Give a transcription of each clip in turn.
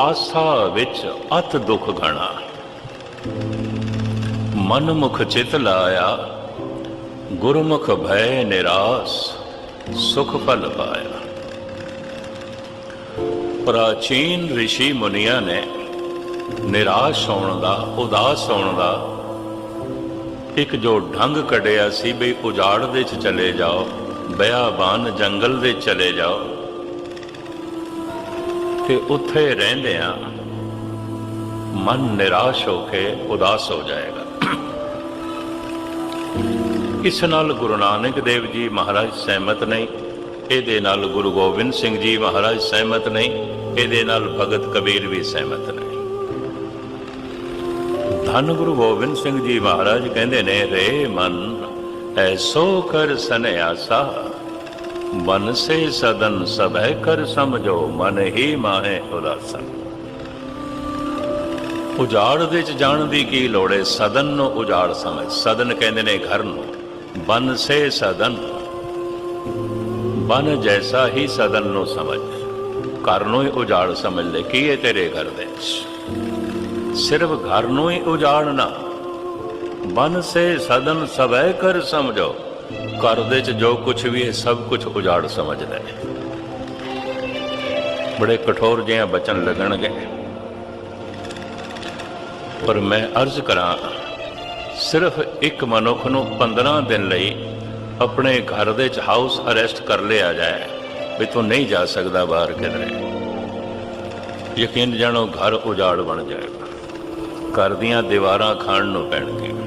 ਆਸਾ ਵਿੱਚ ਅਤ ਦੁਖ ਗਣਾ ਮਨ ਮੁਖ ਚਿਤ ਲਾਇਆ, ਗੁਰਮੁਖ ਭੈ ਨਿਰਾਸ, ਸੁਖ ਫਲ ਪਾਇਆ। ਪ੍ਰਾਚੀਨ ઋષਿ ਮੁਨੀਆਂ ਨੇ ਨਿਰਾਸ਼ ਹੋਣ ਦਾ, ਉਦਾਸ ਹੋਣ ਦਾ ਇੱਕ ਜੋ ਢੰਗ ਕੱਢਿਆ ਸੀ ਬਈ ਉਜਾੜ ਦੇ ਚ ਚਲੇ ਜਾਓ, ਬਿਆਬਾਨ ਜੰਗਲ ਦੇ ਚਲੇ ਜਾਓ। ਤੇ ਉੱਥੇ ਰਹਿੰਦਿਆਂ ਮਨ ਨਿਰਾਸ਼ ਹੋ ਕੇ ਉਦਾਸ ਹੋ ਜਾਏਗਾ। ਇਸ ਨਾਲ ਗੁਰੂ ਨਾਨਕ ਦੇਵ ਜੀ ਮਹਾਰਾਜ ਸਹਿਮਤ ਨਹੀਂ, ਇਹਦੇ ਨਾਲ ਗੁਰੂ ਗੋਬਿੰਦ ਸਿੰਘ ਜੀ ਮਹਾਰਾਜ ਸਹਿਮਤ ਨਹੀਂ, ਇਹਦੇ ਨਾਲ ਭਗਤ ਕਬੀਰ ਵੀ ਸਹਿਮਤ ਨਹੀਂ। ਧੰਨ ਗੁਰੂ ਗੋਬਿੰਦ ਸਿੰਘ ਜੀ ਮਹਾਰਾਜ ਕਹਿੰਦੇ ਨੇ ਰੇ ਮਨ, ਐਸੋ ਕਰ ਸੰਿਆਸਾ ਮਨ ਸੇ ਸਦਨ ਸਭੈ ਕਰ ਸਮਝੋ, ਮਨ ਹੀ ਮਾਹੇ ਉਦਾਸਨ। ਉਜਾੜ ਦੇ ਚ ਜਾਣ ਦੀ ਕੀ ਲੋੜ ਹੈ ਸਦਨ ਨੂੰ ਉਜਾੜ ਸਮਝ। ਸਦਨ ਕਹਿੰਦੇ ਨੇ ਘਰ ਨੂੰ ਬਨ ਸੇ ਸਦਨ। ਬਨ ਜੈਸਾ ਹੀ ਸਦਨ ਨੂੰ ਸਮਝ। ਘਰ ਨੂੰ ਹੀ ਉਜਾੜ ਸਮਝ ਲੈ ਕੀ ਹੈ ਤੇਰੇ ਘਰ ਦੇ ਸਿਰਫ ਘਰ ਨੂੰ ਹੀ ਉਜਾੜਨਾ। ਬਨ ਸੇ ਸਦਨ ਸਭੈ ਕਰ ਸਮਝੋ। ਘਰ ਦੇ ਚ ਜੋ ਕੁਝ ਵੀ ਹੈ, ਸਭ ਕੁਝ ਉਜਾੜ ਸਮਝਦਾ ਹੈ। ਬੜੇ ਕਠੋਰ ਜਿਹਾ ਬਚਨ ਲੱਗਣਗੇ। ਪਰ ਮੈਂ ਅਰਜ਼ ਕਰਾਂ, ਸਿਰਫ ਇੱਕ ਮਨੁੱਖ ਨੂੰ 15 ਦਿਨ ਲਈ ਆਪਣੇ ਘਰ ਦੇ ਚ ਹਾਊਸ ਅਰੈਸਟ ਕਰ ਲਿਆ ਜਾਏ, ਵੀ ਤੂੰ ਨਹੀਂ ਜਾ ਸਕਦਾ ਬਾਹਰ ਕਿਧਰੇ। ਯਕੀਨ ਜਾਣੋ, ਘਰ ਉਜਾੜ ਬਣ ਜਾਏਗਾ। ਘਰ ਦੀਆਂ ਦੀਵਾਰਾਂ ਖਾਣ ਨੂੰ ਪੈਣਗੀਆਂ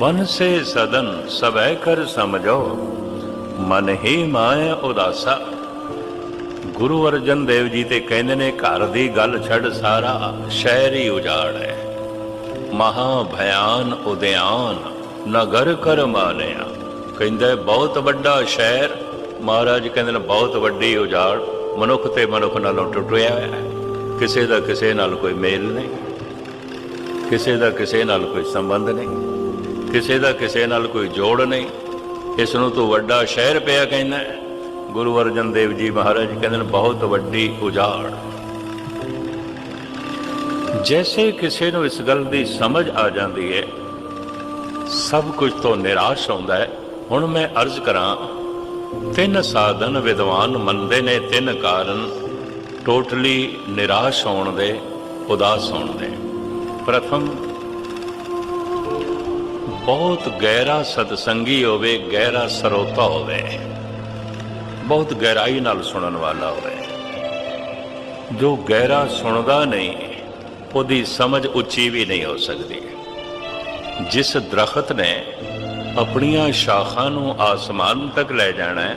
ਬਨ ਸੇ ਸਦਨ ਸਭੈ ਕਰ ਸਮਝੋ, ਮਨ ਹੀ ਮਾਇਆ ਉਦਾਸਾ। ਗੁਰੂ ਅਰਜਨ ਦੇਵ ਜੀ ਤੇ ਕਹਿੰਦੇ ਨੇ, ਘਰ ਦੀ ਗੱਲ ਛੱਡ ਸਾਰਾ ਸ਼ਹਿਰ ਹੀ ਉਜਾੜ। ਹੈ ਮਹਾ ਭਿਆਨ ਉਦਿਆਨ ਨਗਰ ਕਰ ਮਾਨਿਆ ਕਹਿੰਦਾ, ਬਹੁਤ ਵੱਡਾ ਸ਼ਹਿਰ। ਮਹਾਰਾਜ ਕਹਿੰਦੇ ਨੇ, ਬਹੁਤ ਵੱਡੀ ਉਜਾੜ। ਮਨੁੱਖ ਤੇ ਮਨੁੱਖ ਨਾਲੋਂ ਟੁੱਟਿਆ ਹੋਇਆ ਹੈ। ਕਿਸੇ ਦਾ ਕਿਸੇ ਨਾਲ ਕੋਈ ਮੇਲ ਨਹੀਂ। ਕਿਸੇ ਦਾ ਕਿਸੇ ਨਾਲ ਕੋਈ ਸੰਬੰਧ ਨਹੀਂ। ਕਿਸੇ ਦਾ ਕਿਸੇ ਨਾਲ ਕੋਈ ਜੋੜ ਨਹੀਂ। ਇਸ ਨੂੰ ਤੋਂ ਵੱਡਾ ਸ਼ਹਿਰ ਪਿਆ ਕਹਿੰਦਾ ਗੁਰੂ ਅਰਜਨ ਦੇਵ ਜੀ ਮਹਾਰਾਜ ਕਹਿੰਦੇ ਨੇ, ਬਹੁਤ ਵੱਡੀ ਉਜਾੜ। ਜੈਸੇ ਕਿਸੇ ਨੂੰ ਇਸ ਗੱਲ ਦੀ ਸਮਝ ਆ ਜਾਂਦੀ ਹੈ, ਸਭ ਕੁਝ ਤੋਂ ਨਿਰਾਸ਼ ਹੁੰਦਾ ਹੈ। ਹੁਣ ਮੈਂ ਅਰਜ਼ ਕਰਾਂ, ਤਿੰਨ ਸਾਧਨ ਵਿਦਵਾਨ ਮੰਨਦੇ ਨੇ, ਤਿੰਨ ਕਾਰਨ ਟੋਟਲੀ ਨਿਰਾਸ਼ ਹੋਣ ਦੇ, ਉਦਾਸ ਹੋਣ ਦੇ। ਪ੍ਰਥਮ ਬਹੁਤ ਗਹਿਰਾ ਸਤਸੰਗੀ ਹੋਵੇ, ਗਹਿਰਾ ਸਰੋਤਾ ਹੋਵੇ। ਬਹੁਤ ਗਹਿਰਾਈ ਨਾਲ ਸੁਣਨ ਵਾਲਾ ਹੋਵੇ। ਜੋ ਗਹਿਰਾ ਸੁਣਦਾ ਨਹੀਂ, ਉਹਦੀ ਸਮਝ ਉੱਚੀ ਵੀ ਨਹੀਂ ਹੋ ਸਕਦੀ। ਜਿਸ ਦਰਖਤ ਨੇ ਆਪਣੀਆਂ ਸ਼ਾਖਾਂ ਨੂੰ ਆਸਮਾਨ ਤੱਕ ਲੈ ਜਾਣਾ ਹੈ,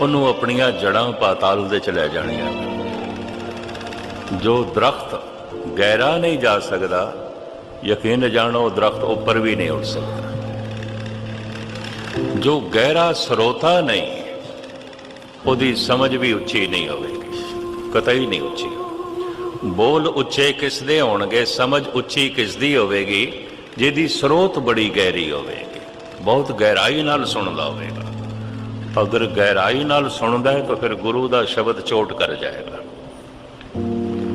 ਉਹਨੂੰ ਆਪਣੀਆਂ ਜੜਾਂ ਪਾਤਾਲ ਦੇ ਚ ਲੈ ਜਾਣੀਆਂ ਜੋ ਦਰਖਤ ਗਹਿਰਾ ਨਹੀਂ ਜਾ ਸਕਦਾ ਯਕੀਨ ਜਾਣੋ ਉਹ ਦਰਖਤ ਉੱਪਰ ਵੀ ਨਹੀਂ ਉੱਡ ਸਕਦਾ। ਜੋ ਗਹਿਰਾ ਸਰੋਤਾ ਨਹੀਂ, ਉਹਦੀ ਸਮਝ ਵੀ ਉੱਚੀ ਨਹੀਂ ਹੋਵੇਗੀ, ਕਤਈ ਨਹੀਂ ਉੱਚੀ ਬੋਲ ਉੱਚੇ ਕਿਸ ਦੇ ਹੋਣਗੇ, ਸਮਝ ਉੱਚੀ ਕਿਸ ਦੀ ਹੋਵੇਗੀ, ਜਿਹਦੀ ਸਰੋਤ ਬੜੀ ਗਹਿਰੀ ਹੋਵੇਗੀ। ਬਹੁਤ ਗਹਿਰਾਈ ਨਾਲ ਸੁਣਦਾ ਹੋਵੇਗਾ। ਅਗਰ ਗਹਿਰਾਈ ਨਾਲ ਸੁਣਦਾ ਹੈ, ਤਾਂ ਫਿਰ ਗੁਰੂ ਦਾ ਸ਼ਬਦ ਚੋਟ ਕਰ ਜਾਏਗਾ।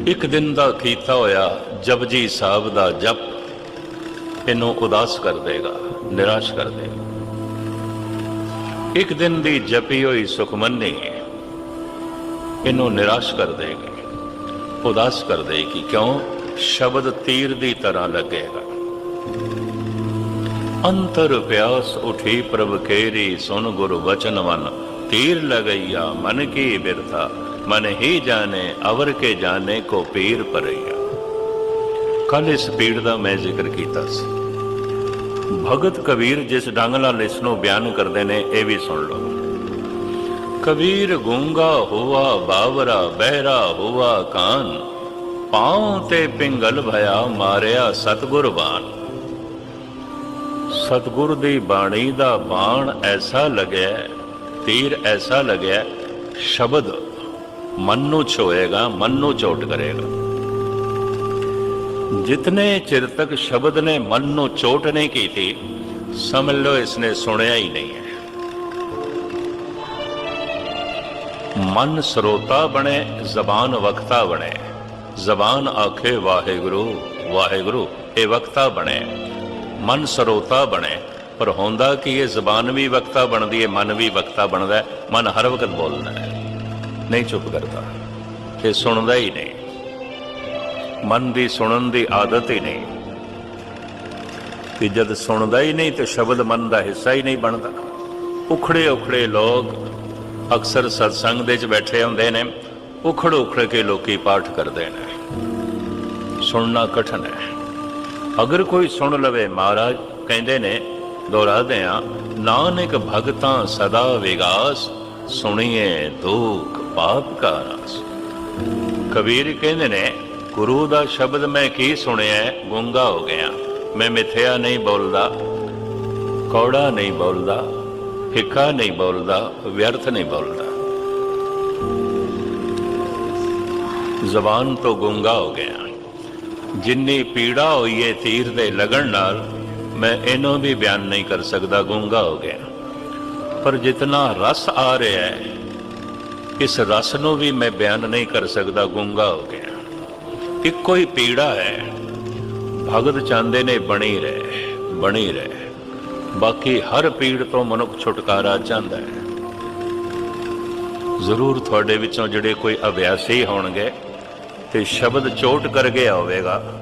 ਇੱਕ ਦਿਨ ਦਾ ਕੀਤਾ ਹੋਇਆ, ਜਪਜੀ ਸਾਹਿਬ ਦਾ ਜਪ ਇਹਨੂੰ ਉਦਾਸ ਕਰ ਦੇਗਾ, ਨਿਰਾਸ਼ ਕਰ ਦੇਗਾ। ਇੱਕ ਦਿਨ ਦੀ ਜਪੀ ਹੋਈ ਸੁਖਮਨੀ ਇਹਨੂੰ ਨਿਰਾਸ਼ ਕਰ ਦੇਗੀ, ਉਦਾਸ ਕਰ ਦੇਗੀ, ਕਿਉਂ? ਸ਼ਬਦ ਤੀਰ ਦੀ ਤਰ੍ਹਾਂ ਲੱਗੇਗਾ। ਅੰਤਰ ਪਿਆਸ ਉਠੀ ਪ੍ਰਭ ਕੇਰੀ ਸੁਨ ਗੁਰ ਵਚਨ ਮਨ, ਤੀਰ ਲਗਈਆ, ਮਨ ਕੀ ਬਿਰਥਾ, ਮਨ ਹੀ ਜਾਣੇ, ਅਵਰ ਕੇ ਜਾਣੇ ਕੋ ਪੀਰ ਪਰਈਆ। ਕੱਲ ਇਸ ਪੀੜ ਦਾ ਮੈਂ ਜ਼ਿਕਰ ਕੀਤਾ ਸੀ। ਭਗਤ ਕਬੀਰ ਜਿਸ ਢੰਗ ਨਾਲ ਇਸ ਨੂੰ ਬਿਆਨ ਕਰਦੇ ਨੇ, ਇਹ ਵੀ ਸੁਣ ਲਓ। ਕਬੀਰ ਗੂੰਗਾ ਹੁਆ ਬਾਵਰਾ, ਬਹਿਰਾ ਹੁਆ ਕਾਨ। ਪਾਉ ਤੇ ਪਿੰਗਲ ਭਇਆ ਮਾਰਿਆ ਸਤਗੁਰ ਬਾਣ ਸਤਗੁਰ ਦੀ ਬਾਣੀ ਦਾ ਬਾਣ ਐਸਾ ਲੱਗਿਆ, ਤੀਰ ਐਸਾ ਲੱਗਿਆ, ਸ਼ਬਦ ਮਨ ਨੂੰ ਛੋਏਗਾ, ਮਨ ਨੂੰ ਚੋਟ ਕਰੇਗਾ। ਜਿਤਨੇ ਚਿਰ ਤੱਕ ਸ਼ਬਦ ਨੇ ਮਨ ਨੂੰ ਚੋਟ ਨਹੀਂ ਕੀਤੀ, ਸਮਝ ਲਓ ਇਸਨੇ ਸੁਣਿਆ ਹੀ ਨਹੀਂ ਹੈ। ਮਨ ਸਰੋਤਾ ਬਣੇ, ਜ਼ਬਾਨ ਵਕਤਾ ਬਣੇ। ਜ਼ਬਾਨ ਆਖੇ, ਵਾਹਿਗੁਰੂ ਵਾਹਿਗੁਰੂ, ਇਹ ਵਕਤਾ ਬਣੇ। ਮਨ ਸਰੋਤਾ ਬਣੇ, ਪਰ ਹੁੰਦਾ ਕਿ ਇਹ ਜ਼ਬਾਨ ਵੀ ਵਕਤਾ ਬਣਦੀ ਹੈ, ਮਨ ਵੀ ਵਕਤਾ ਬਣਦਾ ਹੈ, ਮਨ ਹਰ ਵਕਤ ਬੋਲਦਾ ਹੈ। ਨਹੀਂ ਚੁੱਪ ਕਰਦਾ, ਇਹ ਸੁਣਦਾ ਹੀ ਨਹੀਂ। ਮਨ ਦੀ ਸੁਣਨ ਦੀ ਆਦਤ ਹੀ ਨਹੀਂ। ਕਿ ਜਦ ਸੁਣਦਾ ਹੀ ਨਹੀਂ ਤੇ ਸ਼ਬਦ ਮਨ ਦਾ ਹਿੱਸਾ ਹੀ ਨਹੀਂ ਬਣਦਾ। ਉਖੜੇ ਉਖੜੇ ਲੋਕ ਅਕਸਰ ਸਤਸੰਗ ਦੇ ਵਿੱਚ ਬੈਠੇ ਹੁੰਦੇ ਨੇ। ਉਖੜ ਉਖੜ ਕੇ ਲੋਕੀ ਪਾਠ ਕਰਦੇ ਨੇ। ਸੁਣਨਾ ਕਠਨ ਹੈ। ਅਗਰ ਕੋਈ ਸੁਣ ਲਵੇ ਮਹਾਰਾਜ, ਕਹਿੰਦੇ ਨੇ, ਦੁਹਰਾਦੇ ਆ ਨਾਨਕ ਭਗਤਾਂ ਸਦਾ ਵਿਗਾਸ, ਸੁਣੀਏ ਦੁਖ ਪਾਪ ਕਾ ਨਾਸ ਕਬੀਰ ਕਹਿੰਦੇ ਨੇ ਗੁਰੂ ਦਾ ਸ਼ਬਦ ਮੈਂ ਕੀ ਸੁਣਿਆ ਹੈ? ਗੂੰਗਾ ਹੋ ਗਿਆ। ਮੈਂ ਮਿੱਥਿਆ ਨਹੀਂ ਬੋਲਦਾ, ਕੌੜਾ ਨਹੀਂ ਬੋਲਦਾ, ਫਿੱਕਾ ਨਹੀਂ ਬੋਲਦਾ, ਵਿਅਰਥ ਨਹੀਂ ਬੋਲਦਾ। ਜ਼ਬਾਨ ਤੋਂ ਗੂੰਗਾ ਹੋ ਗਿਆ। ਜਿੰਨੀ ਪੀੜਾ ਹੋਈ ਏ ਤੀਰ ਦੇ ਲਗਣ ਨਾਲ, ਮੈਂ ਇਹਨੂੰ ਵੀ ਬਿਆਨ ਨਹੀਂ ਕਰ ਸਕਦਾ, ਗੂੰਗਾ ਹੋ ਗਿਆ। ਪਰ ਜਿਤਨਾ ਰਸ ਆ ਰਿਹਾ ਹੈ, ਇਸ ਰਸ ਨੂੰ ਵੀ ਮੈਂ ਬਿਆਨ ਨਹੀਂ ਕਰ ਸਕਦਾ, ਗੂੰਗਾ ਹੋ ਗਿਆ। ਇੱਕੋ ਹੀ ਪੀੜਾ ਹੈ। ਭਗਤ ਚਾਹੁੰਦੇ ਨੇ ਬਣੀ ਰਹੇ ਬਣੀ ਰਹੇ। ਬਾਕੀ ਹਰ ਪੀੜ ਤੋਂ ਮਨੁੱਖ ਛੁਟਕਾਰਾ ਚਾਹੁੰਦਾ ਹੈ। ਜ਼ਰੂਰ ਤੁਹਾਡੇ ਵਿੱਚੋਂ ਜਿਹੜੇ ਕੋਈ ਅਭਿਆਸੀ ਹੋਣਗੇ ਤੇ ਸ਼ਬਦ ਚੋਟ ਕਰ ਗਿਆ ਹੋਵੇਗਾ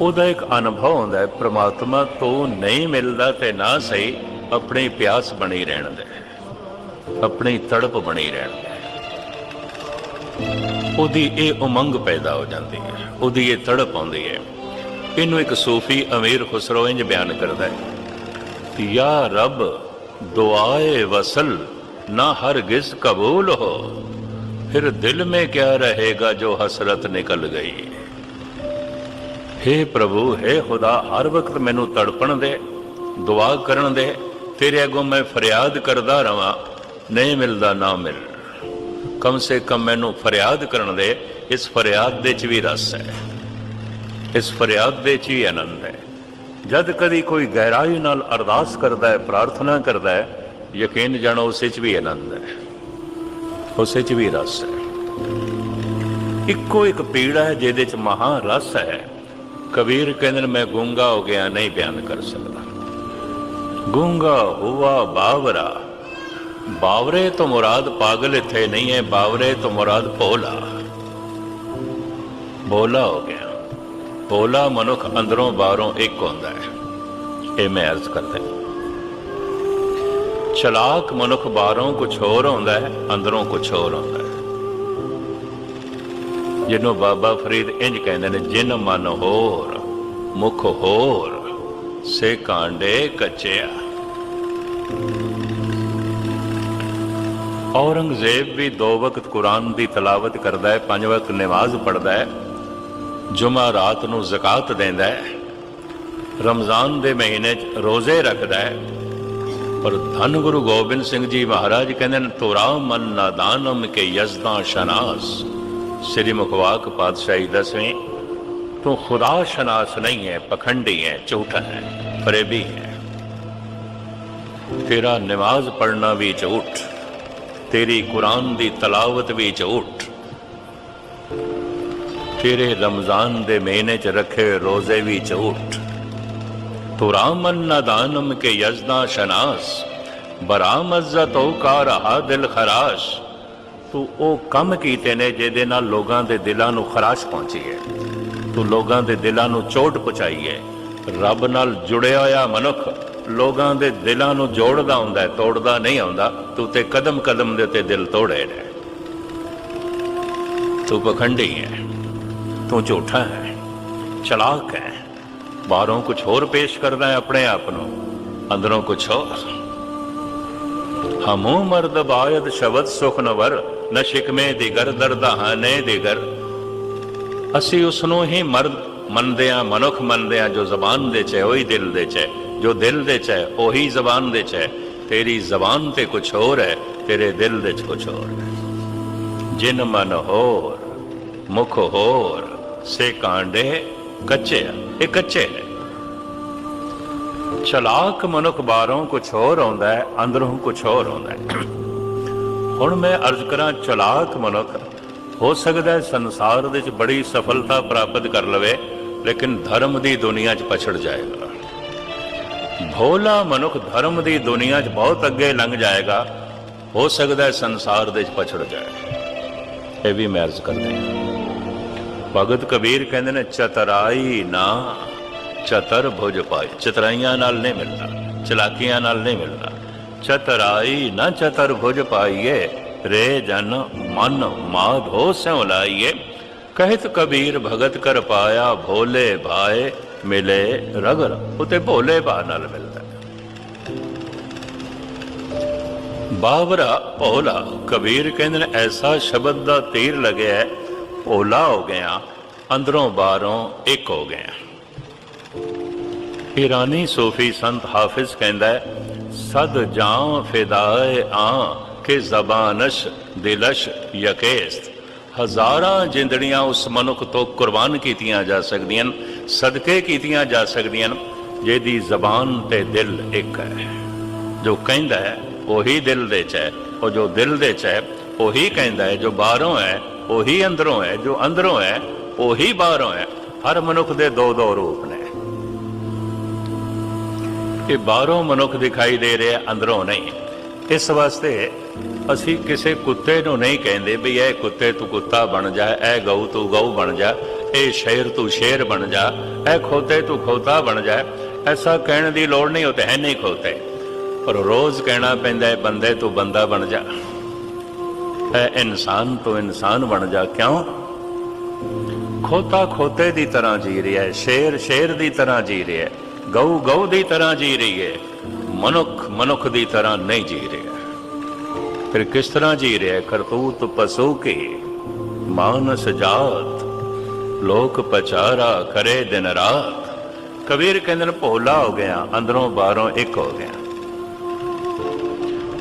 ਉਹਦਾ ਇੱਕ ਅਨੁਭਵ ਹੁੰਦਾ ਹੈ, ਪ੍ਰਮਾਤਮਾ ਤੋਂ ਨਹੀਂ ਮਿਲਦਾ ਤੇ ਨਾ ਸਹੀ, ਆਪਣੀ ਪਿਆਸ ਬਣੀ ਰਹਿਣ ਦੇ। ਆਪਣੀ ਤੜਪ ਬਣੀ ਰਹਿਣ ਦੇ। ਉਹਦੀ ਇਹ ਉਮੰਗ ਪੈਦਾ ਹੋ ਜਾਂਦੀ ਹੈ, ਉਹਦੀ ਇਹ ਤੜਪ ਆਉਂਦੀ ਹੈ। ਇਹਨੂੰ ਇੱਕ ਸੂਫੀ ਅਮੀਰ ਖੁਸਰੋ ਇੰਜ ਬਿਆਨ ਕਰਦਾ ਹੈ, ਯਾ ਰੱਬ, ਦੁਆਏ ਵਸਲ, ਨਾ ਹਰਗਿਜ਼ ਕਬੂਲ ਹੋ। ਫਿਰ ਦਿਲ ਮੇਂ ਕਿਆ ਰਹੇਗਾ ਜੋ ਹਸਰਤ ਨਿਕਲ ਗਈ? हे ਪ੍ਰਭੂ हे ਖੁਦਾ, ਹਰ ਵਕਤ ਮੈਨੂੰ ਤੜਪਣ ਦੇ, ਦੁਆ ਕਰਨ ਦੇ, ਤੇਰੇ ਅੱਗੋਂ ਮੈਂ ਫਰਿਆਦ ਕਰਦਾ ਰਵਾਂ, ਨਹੀਂ ਮਿਲਦਾ ਨਾ ਮਿਲਦਾ ਕਮ ਸੇ ਕਮ ਮੈਨੂੰ ਫਰਿਆਦ ਕਰਨ ਦੇ ਇਸ ਫਰਿਆਦ ਦੇ ਚ ਵੀ ਰਸ ਹੈ। ਇਸ ਫਰਿਆਦ ਦੇ ਚ ਹੀ ਆਨੰਦ ਹੈ। ਜਦ ਕਦੀ ਕੋਈ ਗਹਿਰਾਈ ਨਾਲ ਅਰਦਾਸ ਕਰਦਾ ਹੈ ਪ੍ਰਾਰਥਨਾ ਕਰਦਾ ਹੈ ਯਕੀਨ ਜਾਣੋ ਉਸੇ ਚ ਵੀ ਆਨੰਦ ਹੈ। ਉਸੇ ਚ ਵੀ ਰਸ ਹੈ। ਇੱਕੋ ਇੱਕ ਪੀੜਾ ਹੈ ਜਿਹਦੇ ਚ ਮਹਾ ਰਸ ਹੈ। ਕਬੀਰ ਕਹਿੰਦੇ ਨੇ, ਮੈਂ ਗੂੰਗਾ ਹੋ ਗਿਆ ਨਹੀਂ ਬਿਆਨ ਕਰ ਸਕਦਾ। ਗੂੰਗਾ ਹੁਆ ਬਾਵਰਾ ਬਾਵਰੇ ਤੋਂ ਮੁਰਾਦ ਪਾਗਲ ਇੱਥੇ ਨਹੀਂ ਹੈ, ਬਾਵਰੇ ਤੋਂ ਮੁਰਾਦ ਭੋਲਾ। ਭੋਲਾ ਹੋ ਗਿਆ। ਭੋਲਾ ਮਨੁੱਖ ਅੰਦਰੋਂ ਬਾਹਰੋਂ ਇੱਕ ਹੁੰਦਾ ਹੈ। ਇਹ ਮੈਂ ਅਰਜ਼ ਕਰਦਾ ਚਲਾਕ ਮਨੁੱਖ ਬਾਹਰੋਂ ਕੁਝ ਹੋਰ ਹੁੰਦਾ ਹੈ, ਅੰਦਰੋਂ ਕੁਝ ਹੋਰ ਹੁੰਦਾ ਹੈ। ਜਿਹਨੂੰ ਬਾਬਾ ਫਰੀਦ ਇੰਜ ਕਹਿੰਦੇ ਨੇ, ਜਿਨ ਮਨ ਹੋਰ, ਮੁਖ ਹੋਰ, ਸੇ ਕਾਂਡੇ ਕੱਚਿਆ। ਔਰੰਗਜ਼ੇਬ ਵੀ ਦੋ ਵਕਤ ਕੁਰਾਨ ਦੀ ਤਲਾਵਤ ਕਰਦਾ ਹੈ, ਪੰਜ ਵਕਤ ਨਮਾਜ਼ ਪੜ੍ਹਦਾ ਹੈ, ਜੁਮਾ ਰਾਤ ਨੂੰ ਜ਼ਕਾਤ ਦਿੰਦਾ ਹੈ, ਰਮਜ਼ਾਨ ਦੇ ਮਹੀਨੇ 'ਚ ਰੋਜ਼ੇ ਰੱਖਦਾ ਹੈ। ਪਰ ਧੰਨ ਗੁਰੂ ਗੋਬਿੰਦ ਸਿੰਘ ਜੀ ਮਹਾਰਾਜ ਕਹਿੰਦੇ ਨੇ ਤੋਰਾ ਮਨ ਨਾਦਾਨਮ ਕੇ ਯਜ਼ਦਾ ਸ਼ਨਾਸ। ਸ੍ਰੀ ਮੁਖਵਾਕ ਪਾਤਸ਼ਾਹੀ ਦਸਵੇਂ, ਤੂੰ ਖੁਦਾ ਸ਼ਨਾਸ ਨਹੀਂ ਹੈ, ਪਖੰਡੀ ਹੈ, ਝੂਠਾ ਹੈ, ਫਰੇਬੀ ਹੈ। ਤੇਰਾ ਨਮਾਜ਼ ਪੜਨਾ ਵੀ ਝੂਠ। ਤੇਰੀ ਕੁਰਾਨ ਦੀ ਤਲਾਵਤ ਵੀ ਝੂਠ ਤੇਰੇ ਰਮਜ਼ਾਨ ਦੇ ਮਹੀਨੇ 'ਚ ਰੱਖੇ ਰੋਜ਼ੇ ਵੀ ਝੂਠ ਤੂੰ ਰਾਮਨ ਨਦਾਨਮ ਕੇ ਯਜ਼ਦਾ ਸ਼ਨਾਸ ਬਰਾਮਜ਼ਤੋ ਕਾ ਰਹਾ ਦਿਲ ਖਰਾਸ਼। ਤੂੰ ਉਹ ਕੰਮ ਕੀਤੇ ਨੇ ਜਿਹਦੇ ਨਾਲ ਲੋਕਾਂ ਦੇ ਦਿਲਾਂ ਨੂੰ ਖਰਾਸ਼ ਪਹੁੰਚੀ ਹੈ। ਤੂੰ ਲੋਕਾਂ ਦੇ ਦਿਲਾਂ ਨੂੰ ਚੋਟ ਪਹੁੰਚਾਈ ਹੈ। ਰੱਬ ਨਾਲ ਜੁੜਿਆ ਹੋਇਆ ਮਨੁੱਖ। ਲੋਕਾਂ ਦੇ ਦਿਲਾਂ ਨੂੰ ਜੋੜਦਾ ਹੁੰਦਾ ਹੈ, ਤੋੜਦਾ ਨਹੀਂ ਆਉਂਦਾ। ਤੂੰ ਤੇ ਕਦਮ ਕਦਮ ਦੇ ਉੱਤੇ ਦਿਲ ਤੋੜੇ ਨੇ ਤੂੰ ਪਖੰਡੀ ਹੈ, ਤੂੰ ਝੂਠਾ ਹੈ, ਚਲਾਕ ਹੈ। ਬਾਹਰੋਂ ਕੁਝ ਹੋਰ ਪੇਸ਼ ਕਰਦਾ ਹੈ ਆਪਣੇ ਆਪ ਨੂੰ, ਅੰਦਰੋਂ ਕੁਝ ਹੋਰ। ਹਮੋ ਮਰਦ ਬਾਇਦ ਸ਼ਬਦ ਸੁਖ ਨਵਰ ਨ ਸ਼ਿਕਮੇ ਦਿਗਰ ਦਰਦਾਹਨੇ ਦਿਗਰ। ਅਸੀਂ ਉਸ ਨੂੰ ਹੀ ਮਰਦ ਮੰਨਦੇ ਆ ਮਨੁੱਖ ਮੰਨਦੇ ਆ ਜੋ ਜ਼ਬਾਨ ਦੇ ਚ ਹੈ ਦਿਲ ਦੇ ਚ ਜੋ ਦਿਲ ਦੇ ਚ ਹੈ, ਉਹੀ ਜ਼ਬਾਨ ਦੇ ਚ ਹੈ। ਤੇਰੀ ਜ਼ਬਾਨ ਤੇ ਕੁਝ ਹੋਰ ਹੈ, ਤੇਰੇ ਦਿਲ ਦੇ ਚ ਕੁਝ ਹੋਰ ਹੈ। ਜਿਨ ਮਨ ਹੋਰ, ਮੁਖ ਹੋਰ, ਸੇ ਕਾਂਡੇ ਕੱਚੇ ਆ, ਇਹ ਕੱਚੇ ਨੇ। ਚਲਾਕ ਮਨੁੱਖ ਬਾਹਰੋਂ ਕੁਝ ਹੋਰ ਆਉਂਦਾ ਹੈ, ਅੰਦਰੋਂ ਕੁਝ ਹੋਰ ਆਉਂਦਾ ਹੈ। ਹੁਣ ਮੈਂ ਅਰਜ਼ ਕਰਾਂ, ਚਲਾਕ ਮਨੁੱਖ, ਹੋ ਸਕਦਾ ਹੈ ਸੰਸਾਰ ਦੇ ਵਿੱਚ ਬੜੀ ਸਫਲਤਾ ਪ੍ਰਾਪਤ ਕਰ ਲਵੇ, ਲੇਕਿਨ ਧਰਮ ਦੀ ਦੁਨੀਆ 'ਚ ਪਛੜ ਜਾਏਗਾ। ਭੋਲਾ ਮਨੁੱਖ ਧਰਮ ਦੀ ਦੁਨੀਆ 'ਚ ਬਹੁਤ ਅੱਗੇ ਲੰਘ ਜਾਏਗਾ। ਹੋ ਸਕਦਾ ਸੰਸਾਰ ਦੇ 'ਚ ਪਛੜ ਜਾਏ। ਇਹ ਵੀ ਮੈਂ ਅਰਜ਼ ਕਰਦੇ ਭਗਤ ਕਬੀਰ ਕਹਿੰਦੇ ਨੇ, ਚਤਰਾਈ ਨਾ, ਚਤਰ ਭੁਜ ਪਾਈ ਚਤਰਾਈਆਂ ਨਾਲ ਨਹੀਂ ਮਿਲਦਾ ਚਲਾਕੀਆਂ ਨਾਲ ਨਹੀਂ ਮਿਲਦਾ ਚਤਰਾਈ ਨਾ, ਚਤਰ ਭੁਜ ਪਾਈਏ, ਰੇ ਜਨ ਮਨ ਮਾਧੋ ਸਿਉ ਲਾਈਏ। ਕਹਿਤ ਕਬੀਰ ਭਗਤ ਕਰ ਪਾਇਆ, ਭੋਲੇ ਭਾਏ। ਮਿਲੇ ਰਗਰ ਉਤੇ ਭੋਲੇ ਭਾ ਨਾਲ ਮਿਲਦਾ। ਬਾਵਰਾ, ਭੋਲਾ, ਕਬੀਰ ਕਹਿੰਦੇ ਨੇ, ਐਸਾ ਸ਼ਬਦ ਦਾ ਤੀਰ ਲੱਗਿਆ ਭੋਲਾ ਹੋ ਗਿਆ, ਅੰਦਰੋਂ ਬਾਹਰੋਂ ਇੱਕ ਹੋ ਗਿਆ। ਈਰਾਨੀ ਸੂਫੀ ਸੰਤ ਹਾਫਿਜ਼ ਕਹਿੰਦਾ ਹੈ, ਸਦ ਜਾਂ ਫਿਦਾਏ ਆ, ਕਿ ਜ਼ਬਾਨਸ਼, ਦਿਲਸ਼, ਯਕੇਸਤ। ਹਜ਼ਾਰਾਂ ਜਿੰਦੜੀਆਂ ਉਸ ਮਨੁੱਖ ਤੋਂ ਕੁਰਬਾਨ ਕੀਤੀਆਂ ਜਾ ਸਕਦੀਆਂ ਸਦਕੇ ਕੀਤੀਆਂ ਜਾ ਸਕਦੀਆਂ ਨੇ ਜਿਹਦੀ ਜ਼ਬਾਨ ਤੇ ਦਿਲ ਇੱਕ ਹੈ। ਜੋ ਕਹਿੰਦਾ ਹੈ, ਉਹੀ ਦਿਲ ਦੇ ਚ ਹੈ, ਉਹ ਜੋ ਦਿਲ ਦੇ ਚ ਹੈ, ਉਹੀ ਕਹਿੰਦਾ ਹੈ, ਜੋ ਬਾਹਰੋਂ ਹੈ, ਉਹੀ ਅੰਦਰੋਂ ਹੈ, ਜੋ ਅੰਦਰੋਂ ਹੈ, ਉਹੀ ਬਾਹਰੋਂ ਹੈ। ਹਰ ਮਨੁੱਖ ਦੇ ਦੋ ਦੋ ਰੂਪ ਨੇ। ਇਹ ਬਾਹਰੋਂ ਮਨੁੱਖ ਦਿਖਾਈ ਦੇ ਰਿਹਾ, ਅੰਦਰੋਂ ਨਹੀਂ। ਇਸ ਵਾਸਤੇ ਅਸੀਂ ਕਿਸੇ ਕੁੱਤੇ ਨੂੰ ਨਹੀਂ ਕਹਿੰਦੇ ਵੀ ਇਹ ਕੁੱਤੇ ਤੂੰ ਕੁੱਤਾ ਬਣ ਜਾ, ਇਹ ਗਊ ਤੂੰ ਗਊ ਬਣ ਜਾ ਇਹ ਸ਼ੇਰ ਤੂੰ ਸ਼ੇਰ ਬਣ ਜਾ, ਇਹ ਖੋਤੇ ਤੂੰ ਖੋਤਾ ਬਣ ਜਾ। ਐਸਾ ਕਹਿਣ ਦੀ ਲੋੜ ਨਹੀਂ, ਉਹ ਹੈ ਨਹੀਂ ਖੋਤੇ। ਪਰ ਰੋਜ਼ ਕਹਿਣਾ ਪੈਂਦਾ ਹੈ, ਬੰਦੇ ਤੂੰ ਬੰਦਾ ਬਣ ਜਾ। ਇਹ ਇਨਸਾਨ ਤੂੰ ਇਨਸਾਨ ਬਣ ਜਾ, ਕਿਉਂ? ਖੋਤਾ ਖੋਤੇ ਦੀ ਤਰ੍ਹਾਂ ਜੀ ਰਿਹਾ ਹੈ, ਸ਼ੇਰ ਸ਼ੇਰ ਦੀ ਤਰ੍ਹਾਂ ਜੀ ਰਿਹਾ ਹੈ, ਗਊ ਗਊ ਦੀ ਤਰ੍ਹਾਂ ਜੀ ਰਹੀ ਹੈ, ਮਨੁੱਖ ਮਨੁੱਖ ਦੀ ਤਰ੍ਹਾਂ ਨਹੀਂ ਜੀ ਰਿਹਾ ਫਿਰ ਕਿਸ ਤਰ੍ਹਾਂ ਜੀ ਰਿਹਾ ਹੈ? ਕਰਤੂਤ ਪਸੂ ਕੀ? ਮਾਨਸ ਜਾਤ ਲੋਕ ਪਚਾਰਾ ਕਰੇ ਦਿਨ ਰਾਤ। ਕਬੀਰ ਕਹਿੰਦੇ ਨੇ ਭੋਲਾ ਹੋ ਗਿਆ, ਅੰਦਰੋਂ ਬਾਹਰੋਂ ਇੱਕ ਹੋ ਗਿਆ।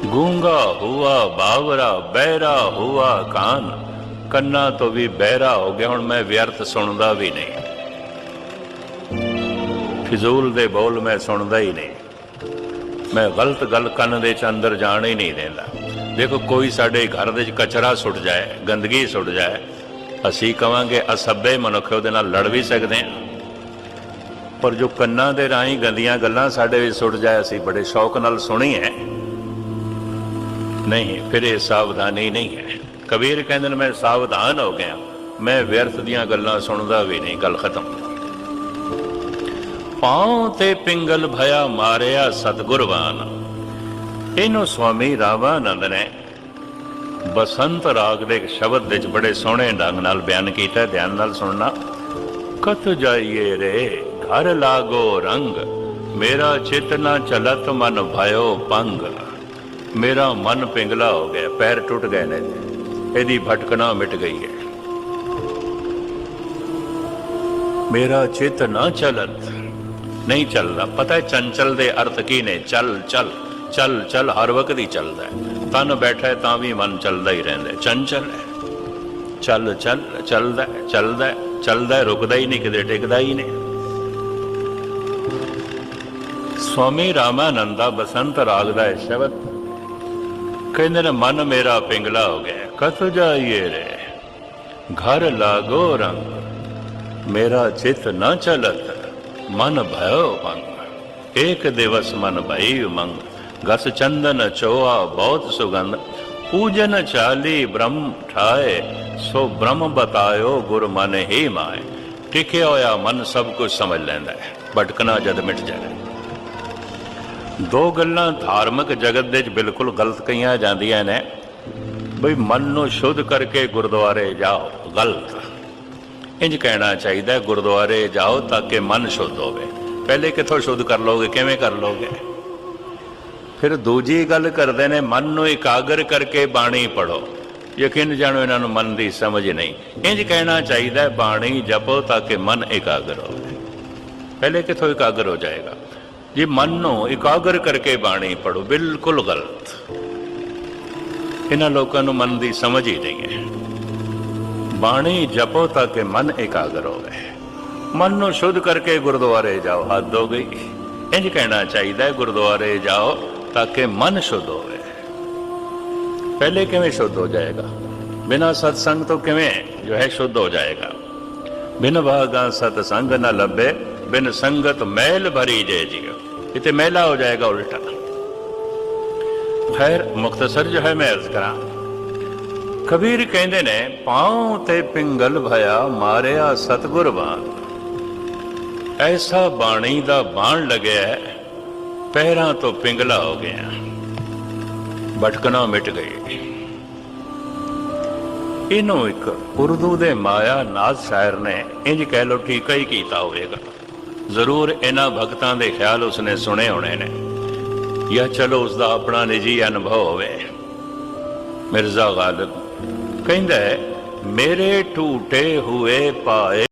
ਗੂੰਗਾ ਹੁਆ, ਬਾਵਰਾ, ਬਹਿਰਾ ਹੁਆ ਕਾਨ। ਕੰਨਾਂ ਤੋਂ ਵੀ ਬਹਿਰਾ ਹੋ ਗਿਆ, ਹੁਣ ਮੈਂ ਵਿਅਰਥ ਸੁਣਦਾ ਵੀ ਨਹੀਂ। ਫਿਜ਼ੂਲ ਦੇ ਬੋਲ ਮੈਂ ਸੁਣਦਾ ਹੀ ਨਹੀਂ। ਮੈਂ ਗਲਤ ਗੱਲ ਕੰਨ ਦੇ ਚ ਅੰਦਰ ਜਾਣ ਹੀ ਨਹੀਂ ਦਿੰਦਾ। ਦੇਖੋ, ਕੋਈ ਸਾਡੇ ਘਰ ਦੇ ਚ ਕਚਰਾ ਸੁੱਟ ਜਾਏ, ਗੰਦਗੀ ਸੁੱਟ ਜਾਏ ਅਸੀਂ ਕਵਾਂਗੇ ਅਸੱਭੇ ਮਨੁੱਖ ਉਹਦੇ ਨਾਲ ਲੜ ਵੀ ਸਕਦੇ ਹਾਂ। ਪਰ ਜੋ ਕੰਨਾਂ ਦੇ ਰਾਹੀਂ ਗੰਦੀਆਂ ਗੱਲਾਂ ਸਾਡੇ ਵਿੱਚ ਸੁੱਟ ਜਾਏ, ਅਸੀਂ ਬੜੇ ਸ਼ੌਕ ਨਾਲ ਸੁਣੀ ਹੈ। ਨਹੀਂ, ਫਿਰ ਇਹ ਸਾਵਧਾਨੀ ਨਹੀਂ ਹੈ। ਕਬੀਰ ਕਹਿੰਦੇ ਨੇ, ਮੈਂ ਸਾਵਧਾਨ ਹੋ ਗਿਆ। ਮੈਂ ਵਿਅਰਥ ਦੀਆਂ ਗੱਲਾਂ ਸੁਣਦਾ ਵੀ ਨਹੀਂ। ਗੱਲ ਖਤਮ। ਪਾਉ ਤੇ ਪਿੰਗਲ ਭਇਆ ਮਾਰਿਆ ਸਤਗੁਰਵਾਨ ਇਹਨੂੰ ਸਵਾਮੀ ਰਾਵਾਨੰਦ ਨੇ ਬਸੰਤ ਰਾਗ ਦੇ ਸ਼ਬਦ ਵਿੱਚ ਬੜੇ ਸੋਹਣੇ ਢੰਗ ਨਾਲ ਬਿਆਨ ਕੀਤਾ, ਧਿਆਨ ਨਾਲ ਸੁਣਨਾ। ਕਤ ਜਾਈਏ ਰੇ, ਘਰ ਲਾਗੋ ਰੰਗ, ਮੇਰਾ ਚਿਤ ਨਾ ਚਲਤ ਮਨ ਭਇਓ ਪੰਗ। ਮੇਰਾ ਮਨ ਪਿੰਗਲਾ ਹੋ ਗਿਆ, ਪੈਰ ਟੁੱਟ ਗਏ ਨੇ। ਇਹਦੀ ਭਟਕਣਾ ਮਿਟ ਗਈ ਹੈ। ਮੇਰਾ ਚਿਤ ਨਾ ਚਲਤ ਨਹੀਂ ਚੱਲਦਾ। ਪਤਾ ਹੈ ਚੰਚਲ ਦੇ ਅਰਥ ਕੀ ਨੇ? ਚੱਲ ਚੱਲ ਚੱਲ ਚੱਲ, ਹਰ ਵਕਤ ਹੀ ਚੱਲਦਾ ਹੈ। ਤਨ ਬੈਠਾ ਹੈ ਤਾਂ ਵੀ ਮਨ ਚੱਲਦਾ ਹੀ ਰਹਿੰਦਾ ਹੈ। ਚੰਚਲ ਹੈ। ਚੱਲ ਚੱਲ ਚੱਲਦਾ ਹੈ, ਚੱਲਦਾ ਚੱਲਦਾ ਰੁਕਦਾ ਹੀ ਨਹੀਂ ਕਿਤੇ ਟਿਕਦਾ ਹੀ ਨਹੀਂ। ਸਵਾਮੀ ਰਾਮਾਨੰਦਾ ਬਸੰਤ ਰਾਗ ਦਾ ਸ਼ਬਦ ਕਹਿੰਦੇ ਨੇ ਮਨ ਮੇਰਾ ਪਿੰਗਲਾ ਹੋ ਗਿਆ ਕਤ ਜਾਈਏ ਰੇ। ਘਰ ਲਾਗੋ ਰੰਗ ਮੇਰਾ ਚਿਤ ਨਾ ਚਲਤ ਮਨ ਭਇਓ ਭੰਗ। ਏਕ ਦਿਵਸ ਮਨ ਭਈ ਉਮੰਗ। ਗਸ ਚੰਦਨ ਚੋਆ ਬਹੁਤ ਸੁਗੰਧ। ਪੂਜਨ ਚਾਲੀ ਬ੍ਰਹਮ ਠਾਏ, ਸੋ ਬ੍ਰਹਮ ਬਤਾਇਓ ਗੁਰ ਮਨ ਹੀ ਮਾਏ। ਟਿਕਿਆ ਹੋਇਆ ਮਨ ਸਭ ਕੁਝ ਸਮਝ ਲੈਂਦਾ ਹੈ, ਭਟਕਣਾ ਜਦ ਮਿਟ ਜਾਏ। ਦੋ ਗੱਲਾਂ ਧਾਰਮਿਕ ਜਗਤ ਦੇ ਵਿੱਚ ਬਿਲਕੁਲ ਗਲਤ ਕਹੀਆਂ ਜਾਂਦੀਆਂ ਨੇ। ਬਈ ਮਨ ਨੂੰ ਸ਼ੁੱਧ ਕਰਕੇ ਗੁਰਦੁਆਰੇ ਜਾਓ, ਗਲਤ। ਇੰਜ ਕਹਿਣਾ ਚਾਹੀਦਾ ਗੁਰਦੁਆਰੇ ਜਾਓ ਤਾਂ ਕਿ ਮਨ ਸ਼ੁੱਧ ਹੋਵੇ। ਪਹਿਲੇ ਕਿੱਥੋਂ ਸ਼ੁੱਧ ਕਰ ਲੋਗੇ ਕਿਵੇਂ ਕਰ ਲੋਗੇ ਫਿਰ ਦੂਜੀ ਗੱਲ ਕਰਦੇ ਨੇ, ਮਨ ਨੂੰ ਇਕਾਗਰ ਕਰਕੇ ਬਾਣੀ ਪੜੋ ਯਕੀਨ ਜਾਣੋ, ਇਹਨਾਂ ਨੂੰ ਮਨ ਦੀ ਸਮਝ ਨਹੀਂ। ਇੰਜ ਕਹਿਣਾ ਚਾਹੀਦਾ ਬਾਣੀ ਜਪੋ ਤਾਂ ਕਿ ਮਨ ਇਕਾਗਰ ਹੋਵੇ। ਪਹਿਲੇ ਕਿਥੋਂ ਇਕਾਗਰ ਹੋ ਜਾਏਗਾ? ਜੇ, ਮਨ ਨੂੰ ਇਕਾਗਰ ਕਰਕੇ ਬਾਣੀ ਪੜੋ ਬਿਲਕੁਲ ਗਲਤ। ਇਹਨਾਂ ਲੋਕਾਂ ਨੂੰ ਮਨ ਦੀ ਸਮਝ ਹੀ ਨਹੀਂ ਹੈ। ਬਾਣੀ ਜਪੋ ਤਾਂ ਕਿ ਮਨ ਇਕਾਗਰ ਹੋਵੇ। ਮਨ ਨੂੰ ਸ਼ੁੱਧ ਕਰਕੇ ਗੁਰਦੁਆਰੇ ਜਾਓ, ਹੱਦ ਹੋ ਗਈ। ਇੰਜ ਕਹਿਣਾ ਚਾਹੀਦਾ ਗੁਰਦੁਆਰੇ ਜਾਓ ਤਾਂ ਕਿ ਮਨ ਸ਼ੁੱਧ ਹੋਵੇ ਪਹਿਲੇ ਕਿਵੇਂ ਸ਼ੁੱਧ ਹੋ ਜਾਏਗਾ ਬਿਨਾ ਸਤਸੰਗ ਤੋਂ ਕਿਵੇਂ ਜੋ ਹੈ ਸ਼ੁੱਧ ਹੋ ਜਾਏਗਾ ਬਿਨ ਭਾਗਾ ਸਤਸੰਗ ਨਾ ਲੱਭੇ ਬਿਨ ਸੰਗਤ ਮਹਿਲ ਭਰੀ ਜੇ ਜੀਓ ਇਤੇ ਮਹਿਲਾ ਹੋ ਜਾਏਗਾ ਉਲਟਾ ਖੈਰ ਮੁਖਤਸਰ ਜੋ ਹੈ ਮੈਂ ਅਰਜ਼ ਕਰਾਂ ਕਬੀਰ ਕਹਿੰਦੇ ਨੇ ਪਾਉ ਤੇ ਪਿੰਗਲ ਭਇਆ ਮਾਰਿਆ ਸਤਗੁਰ ਬਾਣ ਐਸਾ ਬਾਣੀ ਦਾ ਬਾਣ ਲੱਗਿਆ ਪੈਰਾਂ ਤੋਂ ਪਿੰਗਲਾ ਹੋ ਗਿਆ। ਭਟਕਣਾ ਮਿਟ ਗਈ ਇਹਨੂੰ ਇੱਕ ਉਰਦੂ ਦੇ ਮਾਇਆ ਨਾਜ਼ ਸ਼ਾਇਰ ਨੇ ਇੰਜ ਕਹਿ ਲੋ ਠੀਕ ਹੀ ਕੀਤਾ ਹੋਵੇਗਾ। ਜ਼ਰੂਰ ਇਹਨਾਂ ਭਗਤਾਂ ਦੇ ਖਿਆਲ ਉਸਨੇ ਸੁਣੇ ਹੋਣੇ ਨੇ। ਜਾਂ ਚਲੋ ਉਸ ਦਾ ਆਪਣਾ ਨਿੱਜੀ ਅਨੁਭਵ ਹੋਵੇ। ਮਿਰਜ਼ਾ ਗਾਲਿਬ ਕਹਿੰਦਾ ਹੈ, ਮੇਰੇ ਟੂਟੇ ਹੋਏ ਪਾਏ